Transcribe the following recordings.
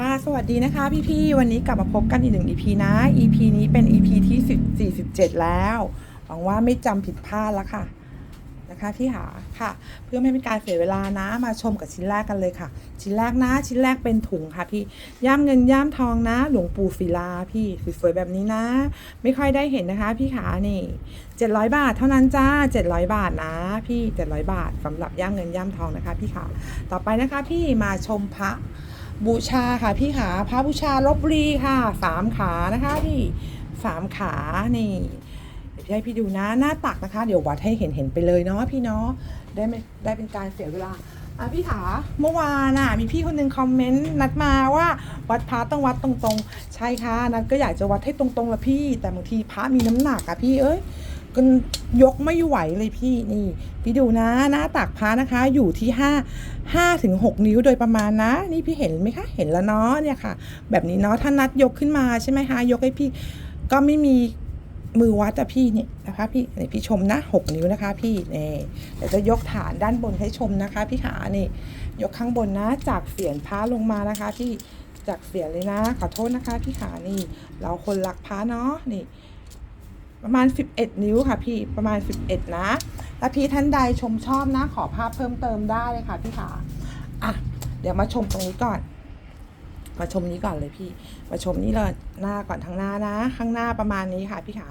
ค่ะสวัสดีนะคะพี่ๆวันนี้กลับมาพบกันอีกหนึ่ง EP นะ EP นี้เป็น EP ที่ 47 แล้ว หวังว่าไม่จำผิดพลาดแล้วค่ะนะคะพี่หาค่ะ เพื่อไม่เป็นการเสียเวลานะมาชมกับชิ้นแรกกันเลยค่ะ ชิ้นแรกนะ ชิ้นแรกเป็นถุงค่ะพี่ย่ามเงินย่ามทองนะ หลวงปู่ศิลาพี่สวยๆแบบนี้นะ ไม่ค่อยได้เห็นนะคะ พี่ขานี่ 700 บาทเท่านั้นจ้า 700 บาทนะ พี่ 700 บาทสำหรับย่ามเงินย่ามทองนะคะ พี่ขาต่อไปนะคะพี่มาชมพระ บูชาค่ะพี่ขาพระบูชาลบรีค่ะสามขานะคะพี่สามขานี่เดี๋ยวพี่ให้พี่ดูนะหน้าตักนะคะ เดี๋ยววัดให้เห็นเห็นไปเลยเนาะพี่เนาะได้ไม่ได้เป็นการเสียเวลาอะพี่ขาเมื่อวานน่ะมีพี่คนหนึงคอมเมนต์นัดมาว่าวัดพระต้องวัดตรงๆ ใช่ค่ะนัดก็อยากจะวัดให้ตรงๆละพี่ แต่บางทีพระมีน้ำหนักอะพี่เอ้ย ก็ยกไม่ไหวเลยพี่นี่ พี่ดูนะหน้าตักพระนะคะ อยู่ที่ห้าห้าถึงหกนิ้วโดยประมาณนะ นี่พี่เห็นไหมคะเห็นแล้วเนาะเนี่ยค่ะ แบบนี้เนาะถ้านัดยกขึ้นมาใช่ไหมคะยกให้พี่ก็ไม่มีมือวัดอะพี่เนี่ยนะคะพี่นี่พี่ชมนะหกนิ้วนะคะ พี่นี่เดี๋ยวจะยกฐานด้านบนให้ชมนะคะ พี่ขานี่ยกข้างบนนะ จากเสียนพระลงมานะคะพี่จากเสียนเลยนะ ขอโทษนะคะ พี่ขานี่ เราคนรักพระเนาะนี่ ประมาณ 11 นิ้วค่ะพี่ประมาณ 11 นะถ้าพี่ท่านใดชมชอบนะ ขอภาพเพิ่มเติมได้เลยค่ะพี่ขาอะเดี๋ยวมาชมตรงนี้ก่อน มาชมนี้ก่อนเลยพี่ มาชมนี่เลยหน้าก่อนทางหน้านะ ข้างหน้าประมาณนี้ค่ะพี่ขา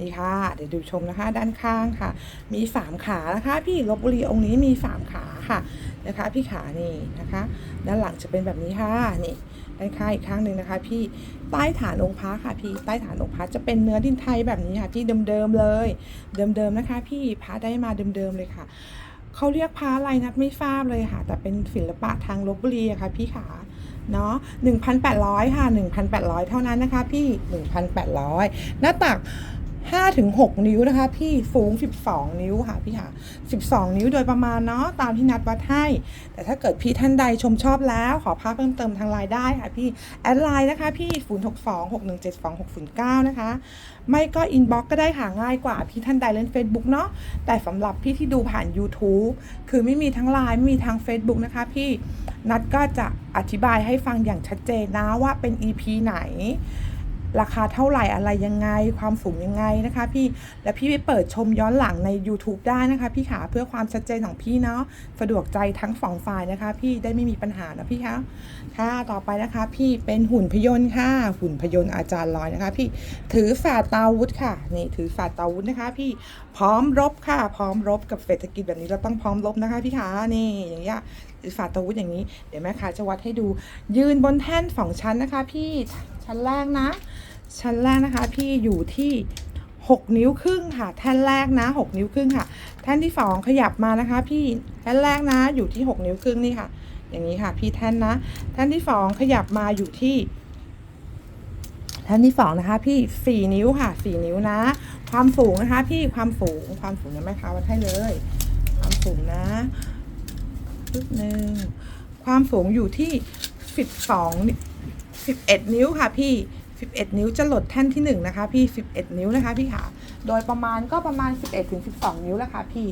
นี่ค่ะ เดี๋ยวดูชมนะคะ ด้านข้างค่ะ มีสามขานะคะ พี่ลบบุรีองค์นี้มีสามขาค่ะนะคะ พี่ขานี่นะคะ ด้านหลังจะเป็นแบบนี้ค่ะนี่ ด้านข้างอีกข้างหนึ่งนะคะพี่ใต้ฐานองค์พระค่ะพี่ใต้ฐานองค์พระจะเป็นเนื้อดินไทยแบบนี้ค่ะพี่เดิมๆเลย เดิมๆนะคะ พี่พระได้มาเดิมๆเลยค่ะเขาเรียกพระอะไรนัดไม่ทราบเลยค่ะ แต่เป็นศิลปะทางลบบุรีอะค่ะพี่ขาเนาะ1,800 ค่ะ 1,800 เท่านั้นนะคะพี่ 1,800 หน้าตัก 5ถึง6นิ้วนะคะ พี่สูง 12 นิ้วค่ะพี่ค่ะ 12 นิ้วโดยประมาณเนาะตามที่นัดวัดให้ แต่ถ้าเกิดพี่ท่านใดชมชอบแล้วขอภาพเพิ่มเติมทางไลน์ได้ค่ะพี่ แอดไลน์นะคะพี่ 0 6 2 6 1 7 2 6 0 9 นะคะ ไม่ก็อินบ็อกก็ได้ค่ะง่ายกว่าพี่ท่านใดเล่น Facebook เนาะแต่สำหรับพี่ที่ดูผ่าน YouTube คือไม่มีทั้งไลน์ไม่มีทาง Facebook นะคะพี่นัดก็จะอธิบายให้ฟังอย่างชัดเจนนะว่าเป็น EP ไหน ราคาเท่าไหร่อะไรยังไง ความสูงยังไงนะคะพี่และพี่ไปเปิดชมย้อนหลังใน YouTube ได้นะคะพี่ขาเพื่อความชัดเจนของพี่เนาะสะดวกใจทั้งสองฝ่ายนะคะ พี่ได้ไม่มีปัญหานะพี่คะค่ะต่อไปนะคะ พี่เป็นหุ่นพยนต์ค่ะ หุ่นพยนต์อาจารย์ลอยนะคะ พี่ถือฝาตาวุธค่ะนี่ถือฝาตาวุธนะคะ พี่พร้อมรบค่ะ พร้อมรบกับเศรษฐกิจแบบนี้เราต้องพร้อมรบนะคะพี่ขานี่อย่างเงี้ยฝาตาวุธอย่างนี้เดี๋ยวแม่ค้าจะวัดให้ดู ยืนบนแท่นสองชั้นนะคะ พี่ ชั้นแรกนะ ชั้นแรกนะคะ พี่อยู่ที่ 6 นิ้วครึ่งค่ะ แท่นแรกนะ 6 นิ้วครึ่งค่ะ แท่นที่ 2 ขยับมานะคะ พี่แท่นแรกนะ อยู่ที่ 6 นิ้วครึ่งนี่ค่ะ อย่างนี้ค่ะ พี่แท่นนะ แท่นที่ 2 ขยับมาอยู่ที่แท่นที่2นะคะพี่4นิ้วค่ะ4นิ้วนะ ความสูงนะคะ พี่ความสูงความสูงเนี่ยแม่ค้าวัดให้เลย ความสูงนะปึ๊บหนึ่งความสูงอยู่ที่12 11 นิ้วค่ะพี่ 11 นิ้วจะหลดแท่นที่1นะคะพี่ 11 นิ้วนะคะพี่ขาโดยประมาณก็ประมาณ 11ถึง12 นิ้วแล้วค่ะพี่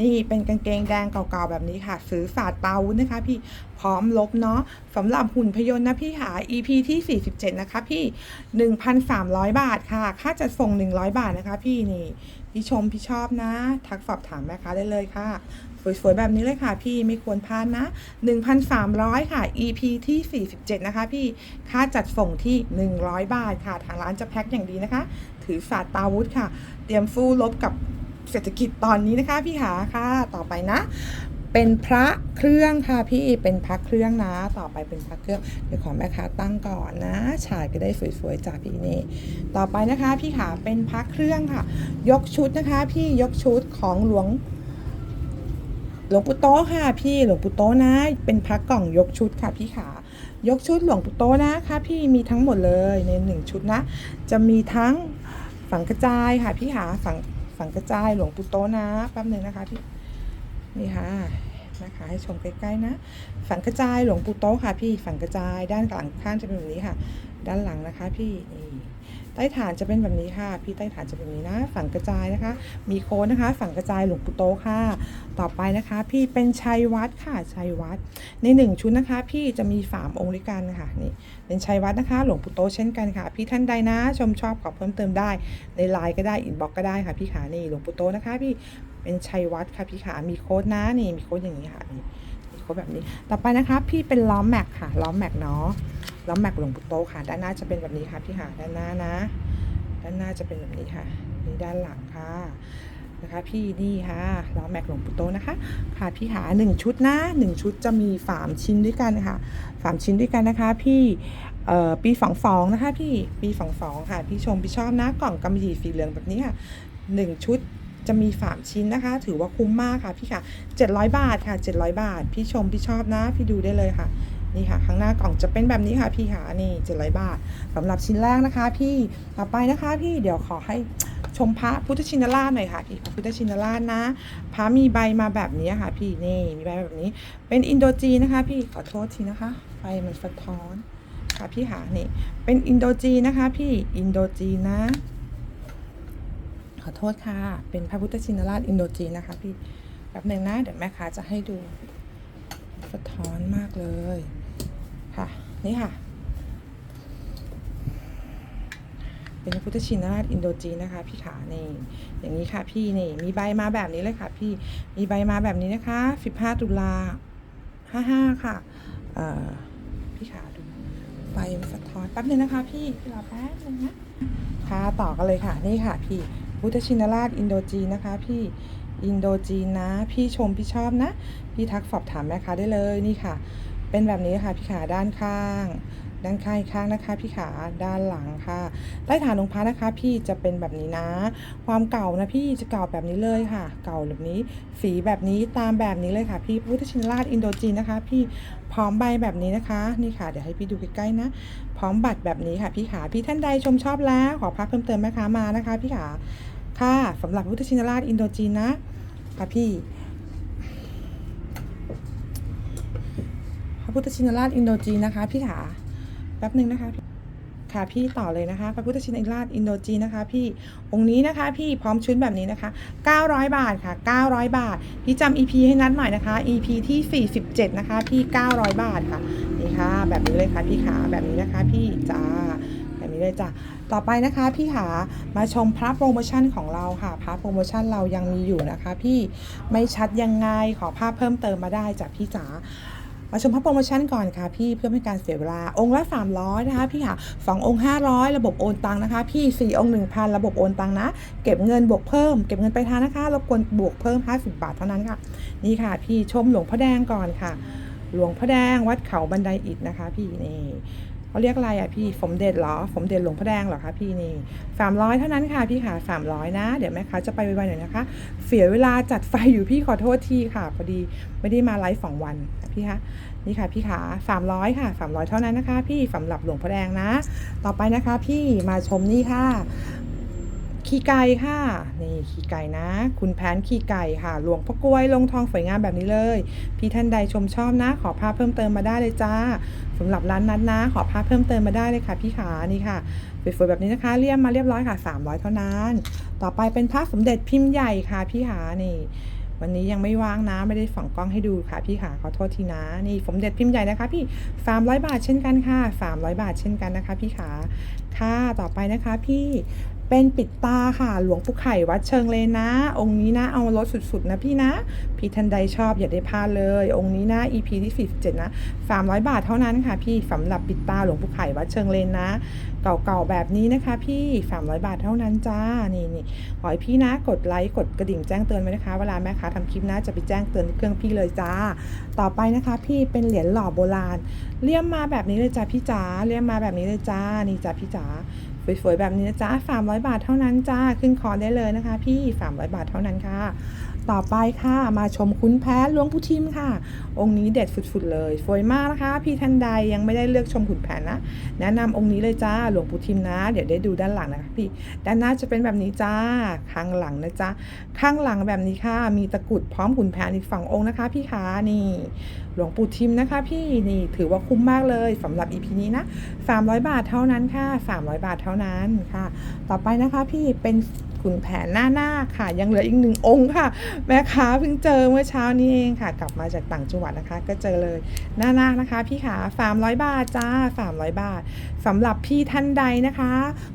นี่เป็นกางเกงแดงเก่าๆแบบนี้ค่ะ ซื้อฝาดตาวุ้นนะคะพี่ พร้อมลบเนาะสำหรับหุ่นพยนต์นะพี่ขา EP ที่ 47 นะคะพี่ 1,300 บาทค่ะ ค่าจัดส่ง 100 บาทนะคะพี่นี่พี่ชมพี่ชอบนะ ทักสอบถามแม่ค้าได้เลยค่ะสวยๆ แบบนี้เลยค่ะพี่ไม่ควรพลาดนะ 1,300 ค่ะ EP ที่ 47 นะคะพี่ ค่าจัดส่งที่ 100 บาทค่ะ ทางร้านจะแพ็คอย่างดีนะคะ ถือศาสตร์ตาวุธค่ะ เตรียมฟูลบกับเศรษฐกิจตอนนี้นะคะพี่ขาค่ะ ต่อไปนะ เป็นพระเครื่องค่ะพี่เป็นพระเครื่องนะ ต่อไปเป็นพระเครื่องเดี๋ยวขอแม่ค้าตั้งก่อนนะ ฉายก็ได้สวยๆจากพี่นี่ต่อไปนะคะพี่ขาเป็นพระเครื่องค่ะ ยกชุดนะคะ พี่ยกชุดของหลวงหลวงปู่โตค่ะพี่หลวงปู่โตนะ เป็นพระกล่องยกชุดค่ะพี่ขา ยกชุดหลวงปู่โตนะคะพี่มีทั้งหมดเลยในหนึ่งชุดนะ จะมีทั้งฝังกระจายค่ะพี่หาฝังฝังกระจายหลวงปู่โตนะแป๊บหนึ่งนะคะพี่นี่ค่ะนะคะให้ชมใกล้ๆนะ ฝังกระจายหลวงปู่โตค่ะพี่ฝังกระจายด้านหลังข้างจะเป็นแบบนี้ค่ะ ด้านหลังนะคะพี่นี่ ใต้ฐานจะเป็นแบบนี้ค่ะ พี่ใต้ฐานจะเป็นแบบนี้นะ ฝั่งกระจายนะคะ มีโค้ดนะคะ ฝั่งกระจายหลวงปู่โตค่ะ ต่อไปนะคะ พี่เป็นชัยวัดค่ะชัยวัดในหนึ่งชุดนะคะ พี่จะมีสามองค์ด้วยกันค่ะนี่เป็นชัยวัดนะคะ หลวงปู่โตเช่นกันค่ะ พี่ท่านใดนะชมชอบขอเพิ่มเติมได้ในไลน์ก็ได้อินบ็อกก็ได้ค่ะพี่ขานี่หลวงปู่โตนะคะ พี่เป็นชัยวัดค่ะพี่ขามีโค้ดนะนี่มีโค้ดอย่างนี้ค่ะนี่ โค้ดแบบนี้ ต่อไปนะคะพี่เป็นล้อมแม็กค่ะ ล้อมแม็กเนาะ ล้อมแม็กหลวงปู่โตค่ะ ด้านหน้าจะเป็นแบบนี้ค่ะพี่ค่ะด้านหน้านะ ด้านหน้าจะเป็นแบบนี้ค่ะ นี่ด้านหลังค่ะนะคะพี่นี่ค่ะล้อแม็กหลวงปู่โตนะคะ ค่ะพี่หาหนึ่งชุดนะหนึ่งชุดจะมีสามชิ้นด้วยกันค่ะสามชิ้นด้วยกันนะคะพี่เอ่อปีสองสองนะคะพี่ปีสองสองค่ะพี่ชมพี่ชอบนะกล่องกำมะหยี่สีเหลืองแบบนี้ค่ะหนึ่งชุด จะมีสามชิ้นนะคะ ถือว่าคุ้มมากค่ะพี่ค่ะเจ็ดร้อยบาทค่ะเจ็ดร้อยบาท พี่ชมพี่ชอบนะ พี่ดูได้เลยค่ะนี่ค่ะข้างหน้ากล่องจะเป็นแบบนี้ค่ะพี่ค่ะนี่เจ็ดร้อยบาทสำหรับชิ้นแรกนะคะ พี่ต่อไปนะคะพี่เดี๋ยวขอให้ชมพระพุทธชินราชหน่อยค่ะพี่พระพุทธชินราชนะพระมีใบมาแบบนี้ค่ะ พี่นี่มีใบแบบนี้ เป็นอินโดจีนะคะ พี่ขอโทษทีนะคะไฟมันสะท้อนค่ะพี่หานี่เป็นอินโดจีนะคะ พี่อินโดจีนะ ขอโทษค่ะ เป็นพระพุทธชินราชอินโดจีนนะคะพี่แบบหนึ่งนะเดี๋ยวแม่ค้าจะให้ดูสะท้อนมากเลยค่ะ นี่ค่ะ เป็นพระพุทธชินราชอินโดจีนนะคะพี่ขานี่อย่างนี้ค่ะพี่นี่มีใบมาแบบนี้เลยค่ะ พี่มีใบมาแบบนี้นะคะ 15 ตุลา55ค่ะเอ่อพี่ขาดูใบสะท้อนแป๊บนึงนะคะ พี่พี่รอแป๊บนึงนะค่ะต่อกันเลยค่ะ นี่ค่ะพี่ พุทธชินราชอินโดจีนนะคะ พี่อินโดจีนนะ พี่ชมพี่ชอบนะ พี่ทักสอบถามแม่ค้าได้เลยนี่ค่ะ เป็นแบบนี้ค่ะพี่ขาด้านข้าง ด้านข้างข้างนะคะ พี่ขาด้านหลังค่ะ ใต้ฐานองค์พระนะคะ พี่จะเป็นแบบนี้นะ ความเก่านะพี่จะเก่าแบบนี้เลยค่ะ เก่าแบบนี้ สีแบบนี้ตามแบบนี้เลยค่ะ พี่พุทธชินราชอินโดจีนนะคะ พี่พร้อมใบแบบนี้นะคะ นี่ค่ะเดี๋ยวให้พี่ดูใกล้ๆนะ พร้อมบัตรแบบนี้ค่ะ พี่ขาพี่ท่านใดชมชอบแล้ว ขอพักเพิ่มเติมแม่ค้ามานะคะ พี่ขา ค่ะสำหรับพุทธชินราชอินโดจีนนะค่ะพี่ พระพุทธชินราชอินโดจีนนะคะ พี่ขาแป๊บหนึ่งนะคะค่ะพี่ต่อเลยนะคะ พระพุทธชินราชอินโดจีนนะคะ พี่องค์นี้นะคะพี่พร้อมชุดแบบนี้นะคะ 900 บาทค่ะ 900 บาท พี่จำ EP ให้นัดหน่อยนะคะ EP ที่ 47 นะคะ พี่ 900 บาทค่ะนี่ค่ะ แบบนี้เลยค่ะพี่ขาแบบนี้นะคะ พี่จ้า นี้เลยจ้ะ ต่อไปนะคะพี่ขามาชมพระโปรโมชั่นของเราค่ะ พระโปรโมชั่นเรายังมีอยู่นะคะ พี่ไม่ชัดยังไงขอภาพเพิ่มเติมมาได้จากพี่จ๋ามาชมภาพโปรโมชั่นก่อนค่ะพี่เพื่อไม่ให้การเสียเวลาองค์ละ 300 นะคะพี่ค่ะสององค์ 500 ระบบโอนตังนะคะ พี่ 4 องค์ 1,000 ระบบโอนตังนะ เก็บเงินบวกเพิ่ม เก็บเงินไปทานนะคะรบกวนบวกเพิ่ม 50 บาทเท่านั้นค่ะ นี่ค่ะ พี่ชมหลวงพ่อแดงก่อนค่ะ หลวงพ่อแดงวัดเขาบันไดอิฐนะคะ พี่นี่ เขาเรียกอะไรอะพี่สมเด็จเหรอสมเด็จหลวงพ่อแดงเหรอคะพี่นี่สามร้อยเท่านั้นค่ะพี่ค่ะสามร้อยนะ เดี๋ยวแม่ค้าจะไปไวๆหน่อยนะคะ เสียเวลาจัดไฟอยู่พี่ขอโทษทีค่ะพอดีไม่ได้มาไลฟ์สองวันพี่คะนี่ค่ะพี่ขาสามร้อยค่ะสามร้อยเท่านั้นนะคะ พี่สำหรับหลวงพ่อแดงนะ ต่อไปนะคะ พี่มาชมนี่ค่ะ ขี้ไก่ค่ะ นี่ขี้ไก่นะ คุณแผนขี้ไก่ค่ะ หลวงพ่อกล้วยลงทองสวยงามแบบนี้เลย พี่ท่านใดชมชอบนะ ขอภาพเพิ่มเติมมาได้เลยจ้าสำหรับร้านนั้นนะ ขอภาพเพิ่มเติมมาได้เลยค่ะ พี่ขานี่ค่ะสวยๆแบบนี้นะคะเรียมมาเรียบร้อยค่ะ 300 เท่านั้น ต่อไปเป็นพระสมเด็จพิมพ์ใหญ่ค่ะ พี่ขานี่วันนี้ยังไม่ว่างนะไม่ได้ฝังกล้องให้ดูค่ะพี่ขาขอโทษทีนะ นี่สมเด็จพิมพ์ใหญ่นะคะพี่ 300 บาทเช่นกันค่ะ 300 บาทเช่นกันนะคะ พี่ขาค่ะต่อไปนะคะพี่ เป็นปิดตาค่ะ หลวงปู่ไข่วัดเชิงเลนนะ องค์นี้นะ เอารถสุดๆ นะพี่นะ พี่ทันใดชอบอย่าได้พลาดเลย องค์นี้นะ EP ที่ 47 นะ 300 บาทเท่านั้นค่ะ พี่สำหรับปิดตาหลวงปู่ไข่วัดเชิงเลนนะ เก่าๆแบบนี้นะคะ พี่ 300 บาทเท่านั้นจ้า นี่นี่ขอให้พี่นะ กดไลค์ กดกระดิ่งแจ้งเตือนไว้นะคะ เวลาแม่ค้าทำคลิปนะ จะไปแจ้งเตือนเครื่องพี่เลยจ้า ต่อไปนะคะ พี่เป็นเหรียญหล่อโบราณ เลี่ยมมาแบบนี้เลยจ้าพี่จ๋า เลี่ยมมาแบบนี้เลยจ้า นี่จ้าพี่จ๋า สวยๆแบบนี้นะจ้า300 บาทเท่านั้นจ้าขึ้นคอได้เลยนะคะ พี่300 บาทเท่านั้นค่ะ ต่อไปค่ะมาชมคุณแพ้หลวงพุทิมค่ะ องค์นี้เด็ดสุดๆเลยสวยมากนะคะ พี่ท่านใดยังไม่ได้เลือกชมขุนแผนนะ แนะนำองค์นี้เลยจ้าหลวงปู่ทิมนะ เดี๋ยวได้ดูด้านหลังนะคะพี่ด้านหน้าจะเป็นแบบนี้จ้าข้างหลังนะจ๊ะข้างหลังแบบนี้ค่ะ มีตะกุดพร้อมขุนแผนอีกฝั่งองค์นะคะ พี่ขานี่ หลวงปู่ทิมนะคะ พี่นี่ถือว่าคุ้มมากเลยสำหรับอีพีนี้นะ300 บาทเท่านั้นค่ะ300 บาทเท่านั้นค่ะ ต่อไปนะคะ พี่เป็นขุนแผนหน้าหน้าค่ะ ยังเหลืออีกหนึ่งองค์ค่ะ แม่ค้าเพิ่งเจอเมื่อเช้านี้เองค่ะ กลับมาจากต่างจังหวัดนะคะ ก็เจอเลยหน้าหน้านะคะ พี่ขา300บาทจ้า300บาทสำหรับพี่ท่านใดนะคะ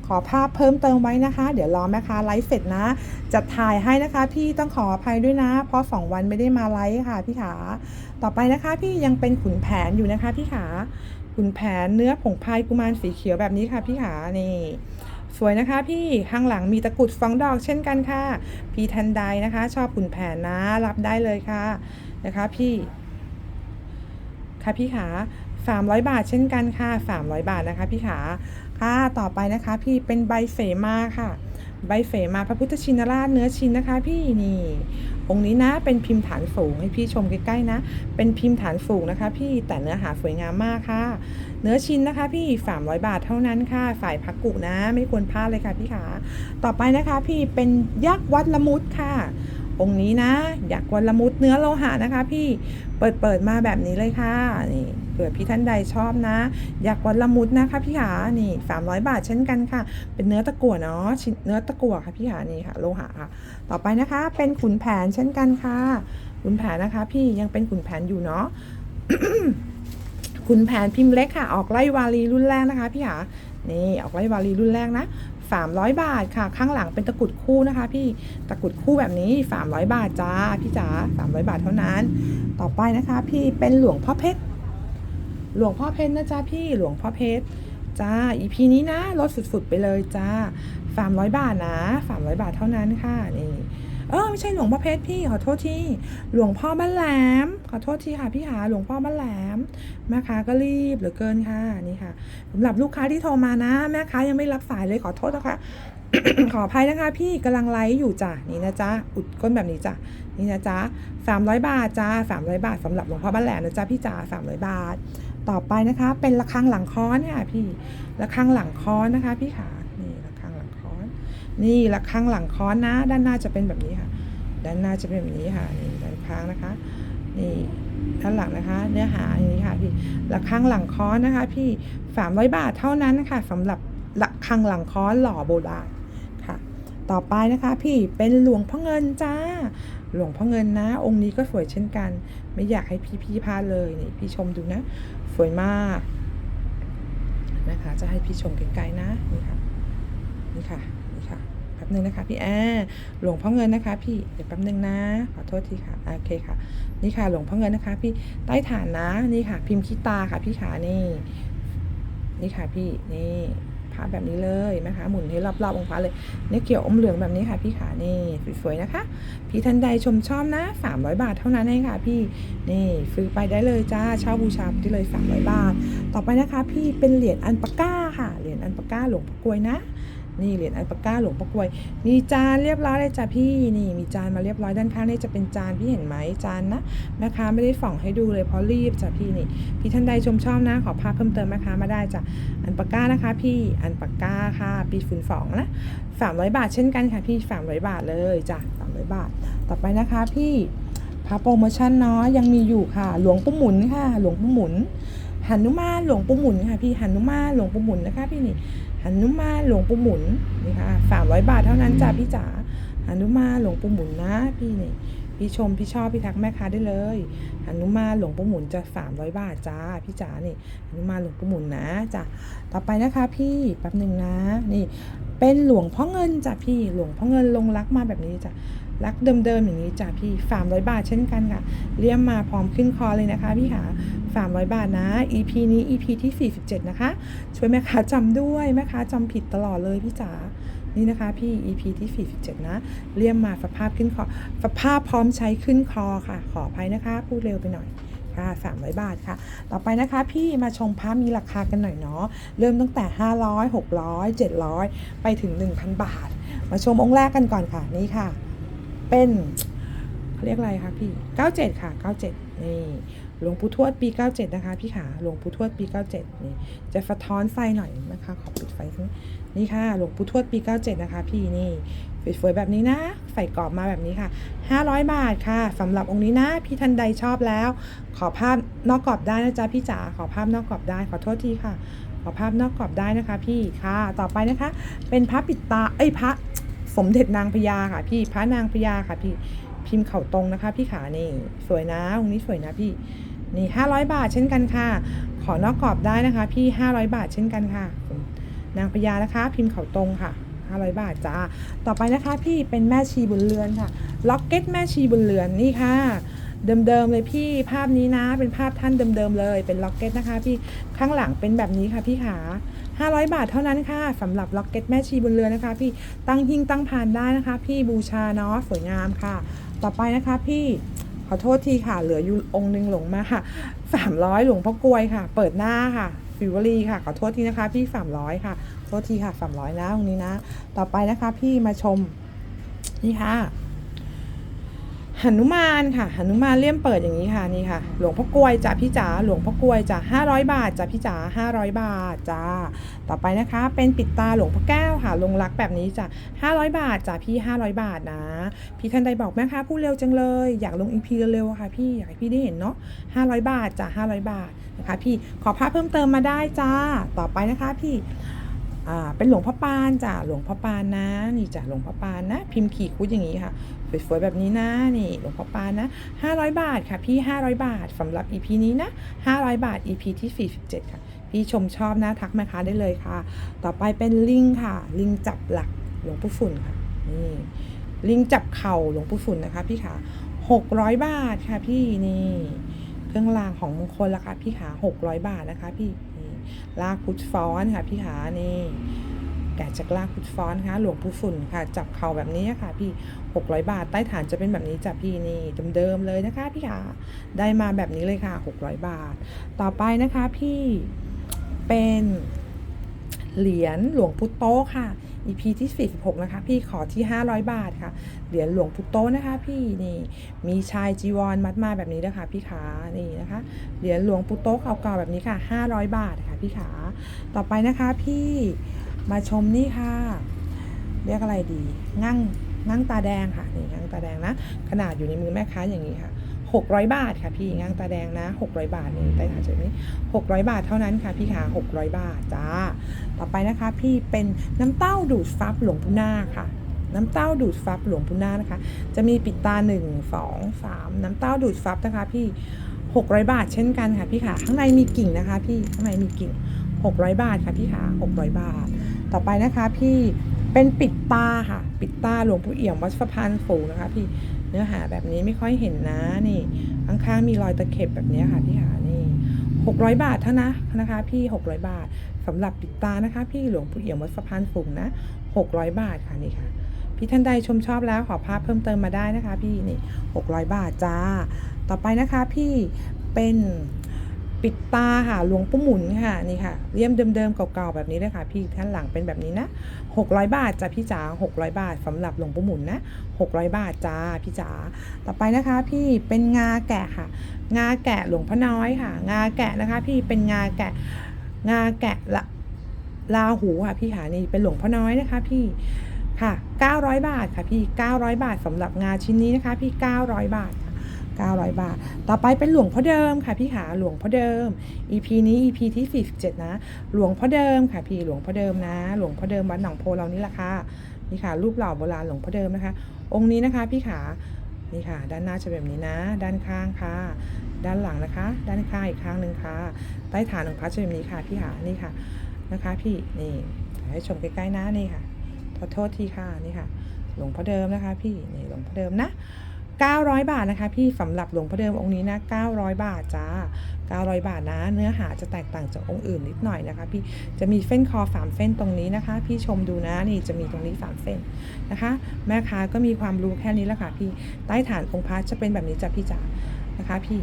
ขอภาพเพิ่มเติมไว้นะคะ เดี๋ยวรอแม่ค้าไลฟ์เสร็จนะ จะถ่ายให้นะคะ พี่ต้องขออภัยด้วยนะ เพราะ2วันไม่ได้มาไลฟ์ค่ะ พี่ขาต่อไปนะคะ พี่ยังเป็นขุนแผนอยู่นะคะ พี่ขาขุนแผนเนื้อผงพายกุมารสีเขียวแบบนี้ค่ะ พี่ขานี่ สวยนะคะพี่ข้างหลังมีตะกรุดฟองดอกเช่นกันค่ะ พี่ทันใดนะคะ ชอบขุนแผนนะรับได้เลยค่ะนะคะพี่ค่ะพี่ขา300 บาทเช่นกันค่ะ 300 บาทนะคะพี่ขาค่ะต่อไปนะคะพี่เป็นใบเสมาค่ะ ใบเสมาพระพุทธชินราชเนื้อชินนะคะพี่นี่ องค์นี้นะเป็นพิมพ์ฐานสูงให้พี่ชมใกล้ๆนะ เป็นพิมพ์ฐานสูงนะคะ พี่แต่เนื้อหาสวยงามมากค่ะ เนื้อชิ้นนะคะพี่ 300 บาทเท่านั้นค่ะ ฝ่ายพักกุนะ ไม่ควรพลาดเลยค่ะพี่ขา ต่อไปนะคะพี่เป็นยักษ์วัดละมุดค่ะ องค์นี้นะยักษ์วัดละมุดเนื้อโลหะนะคะ พี่เปิดเปิดมาแบบนี้เลยค่ะนี่เผื่อพี่ท่านใดชอบนะ อยักวัดละมุดนะคะพี่ขานี่ 300 บาทเช่นกันค่ะ เป็นเนื้อตะกั่วเนาะชิ้นเนื้อตะกั่วค่ะพี่ขานี่ค่ะ โลหะค่ะ ต่อไปนะคะเป็นขุนแผนเช่นกันค่ะขุนแผนนะคะ พี่ยังเป็นขุนแผนอยู่เนาะ ขุนแผนพิมพ์เล็กค่ะ ออกไล่วาลีรุ่นแรกนะคะพี่หานี่ออกไล่วาลีรุ่นแรกนะ300 บาทค่ะ ข้างหลังเป็นตะกรุดคู่นะคะ พี่ตะกรุดคู่แบบนี้ 300 บาทจ้าพี่จ๋า300 บาทเท่านั้น ต่อไปนะคะ พี่เป็นหลวงพ่อเพชรหลวงพ่อเพชรนะจ๊ะพี่หลวงพ่อเพชรจ้าอีพีนี้นะลดสุดๆไปเลยจ้า300 บาทนะ300 บาทเท่านั้นค่ะนี่ เออไม่ใช่หลวงพ่อเพชรพี่ขอโทษที่ หลวงพ่อบ้านแหลม ขอโทษทีค่ะพี่หาหลวงพ่อบ้านแหลมแม่ค้าก็รีบเหลือเกินค่ะนี่ค่ะสำหรับลูกค้าที่โทรมานะ แม่ค้ายังไม่รับสายเลยขอโทษนะคะขออภัยนะคะ พี่กำลังไลฟ์อยู่จ้ะนี่นะจ๊ะอุดก้นแบบนี้จ้ะนี่นะจ๊ะ300บาทจ้า300บาทสำหรับหลวงพ่อบ้านแหลมนะจ๊ะพี่จ๋า300บาท ต่อไปนะคะ เป็นระฆังหลังค้อนค่ะพี่ระฆังหลังค้อนนะคะ พี่ขานี่ระฆังหลังค้อน นี่ระฆังหลังค้อนนะ ด้านหน้าจะเป็นแบบนี้ค่ะ ด้านหน้าจะเป็นแบบนี้ค่ะนี่ด้านข้างนะคะนี่ด้านหลังนะคะ เนื้อหาอย่างนี้ค่ะพี่ระฆังหลังค้อนนะคะ พี่300บาทเท่านั้นนะคะสำหรับระฆังหลังค้อนหล่อโบราณค่ะ ต่อไปนะคะพี่เป็นหลวงพ่อเงินจ้าหลวงพ่อเงินนะ องค์นี้ก็สวยเช่นกัน ไม่อยากให้พี่พี่พลาดเลยนี่พี่ชมดูนะ สวยมากนะคะ จะให้พี่ชมไกลๆนะนี่ค่ะนี่ค่ะ นึงนะคะพี่แอร์หลวงพ่อเงินนะคะพี่เดี๋ยวแป๊บนึงนะ ขอโทษทีค่ะโอเคค่ะ นี่ค่ะหลวงพ่อเงินนะคะ พี่ใต้ฐานนะนี่ค่ะ พิมพ์ขี้ตาค่ะพี่ขานี่ นี่ค่ะพี่นี่พาแบบนี้เลยนะคะหมุนให้รอบๆองค์พระเลยเนี่ยเกี่ยวอมเหลืองแบบนี้ค่ะพี่ขานี่สวยๆนะคะ พี่ท่านใดชมชอบนะ 300 บาทเท่านั้นเองค่ะพี่นี่ซื้อไปได้เลยจ้าเช่าบูชาได้เลย 300 บาท ต่อไปนะคะ พี่เป็นเหรียญอันปาก้าค่ะเหรียญอันปาก้าหลวงพ่อกลวยนะ นี่เหรียญอัลปาก้าหลวงพ่อกลวย มีจานเรียบร้อยเลยจ้ะพี่นี่ มีจานมาเรียบร้อยด้านข้างนี่จะเป็นจานพี่เห็นไหมจานนะแม่ค้าไม่ได้ส่องให้ดูเลยเพราะรีบจ้ะพี่นี่ พี่ท่านใดชมชอบนะ ขอภาพเพิ่มเติมแม่ค้ามาได้จ้ะอันปาก้านะคะ พี่อันปาก้าค่ะปีฝุ่นสองนะสามร้อยบาทเช่นกันค่ะพี่สามร้อยบาทเลยจ้ะสามร้อยบาท ต่อไปนะคะพี่พาโปรโมชั่นเนาะยังมีอยู่ค่ะ หลวงปู่หมุนค่ะ หลวงปู่หมุนหันุมานหลวงปู่หมุนค่ะพี่หันุมานหลวงปู่หมุนนะคะพี่นี่ หนุมานหลวงปู่หมุนนี่ค่ะสามร้อยบาทเท่านั้นจ้ะพี่จ๋าหนุมานหลวงปู่หมุนนะพี่นี่พี่ชมพี่ชอบพี่ทักแม่ค้าได้เลยหนุมานหลวงปู่หมุนจะสามร้อยบาทจ้าพี่จ๋านี่หนุมานหลวงปู่หมุนนะจ้ะต่อไปนะคะพี่แป๊บหนึ่งนะนี่เป็นหลวงพ่อเงินจ้ะพี่หลวงพ่อเงินลงรักมาแบบนี้จ้ะ รักเดิมๆอย่างนี้จ้ะพี่สามร้อยบาทเช่นกันค่ะเลี่ยมมาพร้อมขึ้นคอเลยนะคะพี่ขาสามร้อยบาทนะ EP นี้ EP ที่ 47 นะคะ ช่วยแม่ค้าจำด้วยแม่ค้าจำผิดตลอดเลยพี่จ๋านี่นะคะพี่ EP ที่ 47 นะเลี่ยมมาฝาภาพขึ้นคอฝาภาพพร้อมใช้ขึ้นคอค่ะ ขออภัยนะคะ พูดเร็วไปหน่อยค่ะ300 บาทค่ะ ต่อไปนะคะพี่มาชมพระมีราคากันหน่อยเนาะ เริ่มตั้งแต่ 500 600 700 ไปถึง 1,000 บาท มาชมองค์แรกกันก่อนค่ะ นี่ค่ะ เป็นเขาเรียกอะไรคะพี่ 97 ค่ะ 97 นี่หลวงปู่ทวดปี 97 นะคะ พี่ขาหลวงปู่ทวดปี 97 นี่จะสะท้อนไฟหน่อยนะคะ ขอปิดไฟสักนี่ค่ะหลวงปู่ทวดปี 97 นะคะ พี่นี่สวยๆแบบนี้นะ ใส่กรอบมาแบบนี้ค่ะ 500 บาทค่ะสำหรับองค์นี้นะ พี่ท่านใดชอบแล้ว ขอภาพนอกกรอบได้นะจ๊ะพี่จ๋าขอภาพนอกกรอบได้ขอโทษทีค่ะ ขอภาพนอกกรอบได้นะคะ พี่ค่ะ ต่อไปนะคะ เป็นพระปิดตาเอ้ยพระ สมเด็จนางพญาค่ะพี่พระนางพญาค่ะพี่พิมพ์เข่าตรงนะคะ พี่ขานี่สวยนะองค์นี้สวยนะพี่นี่ห้าร้อยบาทเช่นกันค่ะ ขอนอกกรอบได้นะคะ พี่ห้าร้อยบาทเช่นกันค่ะ นางพญานะคะ พิมพ์เข่าตรงค่ะห้าร้อยบาทจ้าต่อไปนะคะ พี่เป็นแม่ชีบุญเรือนค่ะล็อกเก็ตแม่ชีบุญเรือนนี่ค่ะเดิมๆเลยพี่ภาพนี้นะ เป็นภาพท่านเดิมๆเลย เป็นล็อกเก็ตนะคะ พี่ข้างหลังเป็นแบบนี้ค่ะพี่ขา 500 บาทเท่านั้นค่ะสำหรับล็อกเก็ตแม่ชีบนเรือนะคะ พี่ตั้งหิ้งตั้งพานได้นะคะ พี่บูชาเนาะสวยงามค่ะ ต่อไปนะคะพี่ขอโทษทีค่ะ เหลืออยู่องค์หนึงหลงมาค่ะ 300 หลวงพ่อกลวยค่ะ เปิดหน้าค่ะฟิวอรี่ค่ะขอโทษทีนะคะ พี่ 300 ค่ะโทษทีค่ะ 300นะองนี้นะ ต่อไปนะคะพี่มาชมนี่ค่ะ หนุมานค่ะหนุมานเลี่ยมเปิดอย่างนี้ค่ะนี่ค่ะ หลวงพ่อกลวยจ้ะพี่จ๋าหลวงพ่อกลวยจ้ะ500บาทจ้ะพี่จ๋า500บาทจ้าต่อไปนะคะ เป็นปิดตาหลวงพ่อแก้วค่ะ ลงรักแบบนี้จ้ะ500บาทจ้ะพี่500บาทนะ พี่ท่านใดบอกแม่ค้าพูดเร็วจังเลย อยากลงอีพีเร็วๆค่ะ พี่อยากให้พี่ได้เห็นเนาะ500บาทจ้ะ500บาทนะคะ พี่ขอภาพเพิ่มเติมมาได้จ้าต่อไปนะคะพี่ เป็นหลวงพ่อปานจ้ะหลวงพ่อปานนะนี่จ้ะหลวงพ่อปานนะ พิมพ์ขีดคุดอย่างนี้ค่ะสวยๆแบบนี้นะนี่หลวงพ่อปานนะ 500 บาทค่ะพี่ 500 บาทสำหรับ EP นี้นะ 500 บาท EP ที่ 47 ค่ะ พี่ชมชอบนะทักแม่ค้าได้เลยค่ะ ต่อไปเป็นลิงค่ะ ลิงจับหลักหลวงปู่ฝุ่นค่ะนี่ลิงจับเข่าหลวงปู่ฝุ่นนะคะพี่ขา600 บาทค่ะพี่นี่ เครื่องรางของมงคลราคาพี่ขา600 บาทนะคะพี่ ลากพุทฟ้อนค่ะพี่ขานี่แกะจากลากพุทฟ้อนค่ะหลวงปู่ฝุ่นค่ะ จับเข่าแบบนี้ค่ะ พี่ 600 บาทใต้ฐานจะเป็นแบบนี้จ้ะพี่นี่เดิมๆเลยนะคะพี่ขาได้มาแบบนี้เลยค่ะ 600 บาท ต่อไปนะคะพี่เป็นเหรียญหลวงพุโตค่ะ EP ที่ 46 นะคะ พี่ขอที่ 500 บาทค่ะ เหรียญหลวงปู่โตะนะคะ พี่นี่มีชายจีวรมัดมาแบบนี้นะคะพี่ขานี่นะคะ เหรียญหลวงปู่โตะเก่าๆแบบนี้ค่ะ 500 บาทค่ะพี่ขาต่อไปนะคะพี่มาชมนี่ค่ะ เรียกอะไรดี งั่งงั่งตาแดงค่ะนี่งั่งตาแดงนะ ขนาดอยู่ในมือแม่ค้าอย่างนี้ค่ะ 600 บาทค่ะพี่งั่งตาแดงนะ 600 บาทนี่ใต้ฐานเฉยนี้600 บาทเท่านั้นค่ะพี่ขา600 บาทจ้า ต่อไปนะคะ พี่เป็นน้ำเต้าดูดฟับหลวงปู่นาค่ะน้ำเต้าดูดฟับหลวงปู่นานะคะ จะมีปิดตา 1 2 3 น้ำเต้าดูดฟับนะคะ พี่ 600 บาทเช่นกันค่ะพี่ขาข้างในมีกิ่งนะคะ พี่ข้างในมีกิ่ง 600 บาทค่ะพี่ขา600 บาท ต่อไปนะคะ พี่เป็นปิดตาค่ะ ปิดตาหลวงปู่เอี่ยมวัดสะพานฝูงนะคะ พี่ เนื้อหาแบบนี้ไม่ค่อยเห็นนะนี่ข้างๆมีรอยตะเข็บแบบนี้ค่ะพี่หานี่600 บาทเท่านะนะคะ พี่600 บาทสำหรับปิดตานะคะ พี่หลวงปู่เอี่ยมวัดสะพานฝูงนะ600 บาทค่ะนี่ค่ะพี่ท่านใดชมชอบแล้วขอภาพเพิ่มเติมมาได้นะคะ พี่นี่600 บาทจ้า ต่อไปนะคะพี่เป็น ปิดตาค่ะหลวงปู่หมุนค่ะนี่ค่ะเลี่ยมเดิมๆเก่าๆแบบนี้เลยค่ะ พี่ท่านหลังเป็นแบบนี้นะ 600 บาทจ้ะพี่จ๋า600 บาทสำหรับหลวงปู่หมุนนะ 600 บาทจ้าพี่จ๋าต่อไปนะคะ พี่เป็นงาแกะค่ะ งาแกะหลวงพ่อน้อยค่ะ งาแกะนะคะ พี่เป็นงาแกะงาแกะละลาหูค่ะพี่ขานี่เป็นหลวงพ่อน้อยนะคะ พี่ค่ะ 900 บาทค่ะพี่ 900 บาทสำหรับงาชิ้นนี้นะคะ พี่ 900 บาท 900 บาท ต่อไปเป็นหลวงพ่อเดิมค่ะพี่ขาหลวงพ่อเดิม EP นี้ EP ที่ 47 นะ หลวงพ่อเดิมค่ะพี่หลวงพ่อเดิมนะ หลวงพ่อเดิมวัดหนองโพเรานี่แหละค่ะนี่ค่ะ รูปหล่อโบราณหลวงพ่อเดิมนะคะ องค์นี้นะคะพี่ขานี่ค่ะ ด้านหน้าจะแบบนี้นะ ด้านข้างค่ะ ด้านหลังนะคะ ด้านข้างอีกข้างหนึ่งค่ะ ใต้ฐานของพระจะแบบนี้ค่ะพี่ขานี่ค่ะนะคะ พี่นี่ให้ชมใกล้ๆนะนี่ค่ะขอโทษทีค่ะนี่ค่ะ หลวงพ่อเดิมนะคะ พี่นี่หลวงพ่อเดิมนะ 900 บาทนะคะ พี่สำหรับหลวงพ่อเดิมองค์นี้นะ 900 บาทจ้า900 บาทนะ เนื้อหาจะแตกต่างจากองค์อื่นนิดหน่อยนะคะ พี่จะมีเส้นคอสามเส้นตรงนี้นะคะ พี่ชมดูนะนี่จะมีตรงนี้สามเส้นนะคะ แม่ค้าก็มีความรู้แค่นี้แหละค่ะพี่ใต้ฐานองค์พระจะเป็นแบบนี้จ้ะพี่จ๋านะคะ พี่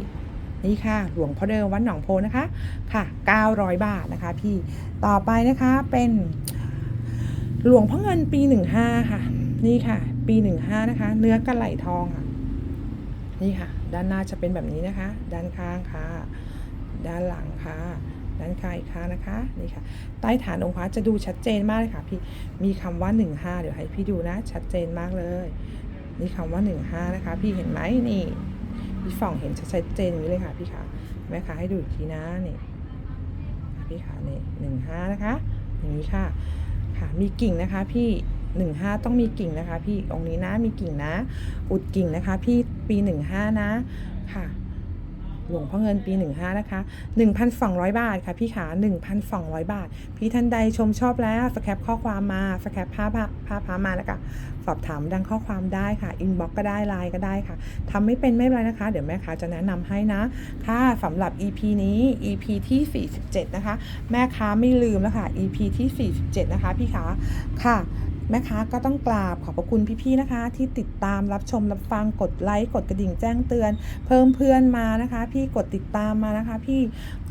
นี่ค่ะ หลวงพ่อเดิมวัดหนองโพนะคะค่ะ 900 บาทนะคะ พี่ต่อไปนะคะเป็นหลวงพ่อเงินปี 15 ค่ะ นี่ค่ะ ปี 15 นะคะ เนื้อกระไหลทองค่ะ นี่ค่ะ ด้านหน้าจะเป็นแบบนี้นะคะ ด้านข้างค่ะ ด้านหลังค่ะ ด้านข้างอีกข้างนะคะนี่ค่ะ ใต้ฐานองค์พระจะดูชัดเจนมากเลยค่ะ พี่มีคำว่า15เดี๋ยวให้พี่ดูนะ ชัดเจนมากเลยนี่คำว่า15นะคะ พี่เห็นไหมนี่พี่ฝ่องเห็นชัดเจนอย่างนี้เลยค่ะ พี่ค่ะแม่ค้าให้ดูอีกทีนะนี่พี่ค่ะนี่หนึ่งห้านะคะ อย่างนี้ค่ะค่ะมีกิ่งนะคะพี่ หนึ่งห้าต้องมีกิ่งนะคะ พี่องค์นี้นะมีกิ่งนะ อุดกิ่งนะคะ พี่ปีหนึ่งห้านะค่ะหลวงพ่อเงินปี 15 นะคะ 1,200 บาทค่ะพี่ขา 1,200 บาท พี่ท่านใดชมชอบแล้วสแคปข้อความมาสแคปภาพภาพพามาแล้วก็สอบถามดังข้อความได้ค่ะอินบ็อกก็ได้ไลน์ก็ได้ค่ะทำไม่เป็นไม่เป็นไรนะคะ เดี๋ยวแม่ค้าจะแนะนำให้นะ ค่ะสำหรับ EP นี้ EP ที่ 47 นะคะ แม่ค้าไม่ลืมแล้วค่ะ EP ที่ 47 นะคะพี่ขาค่ะ แม่ค้าก็ต้องกราบขอบพระคุณพี่ๆนะคะ ที่ติดตามรับชมรับฟังกดไลค์กดกระดิ่งแจ้งเตือน เพิ่มเพื่อนมานะคะ พี่กดติดตามมานะคะ พี่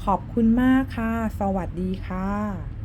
ขอบคุณมากค่ะ สวัสดีค่ะ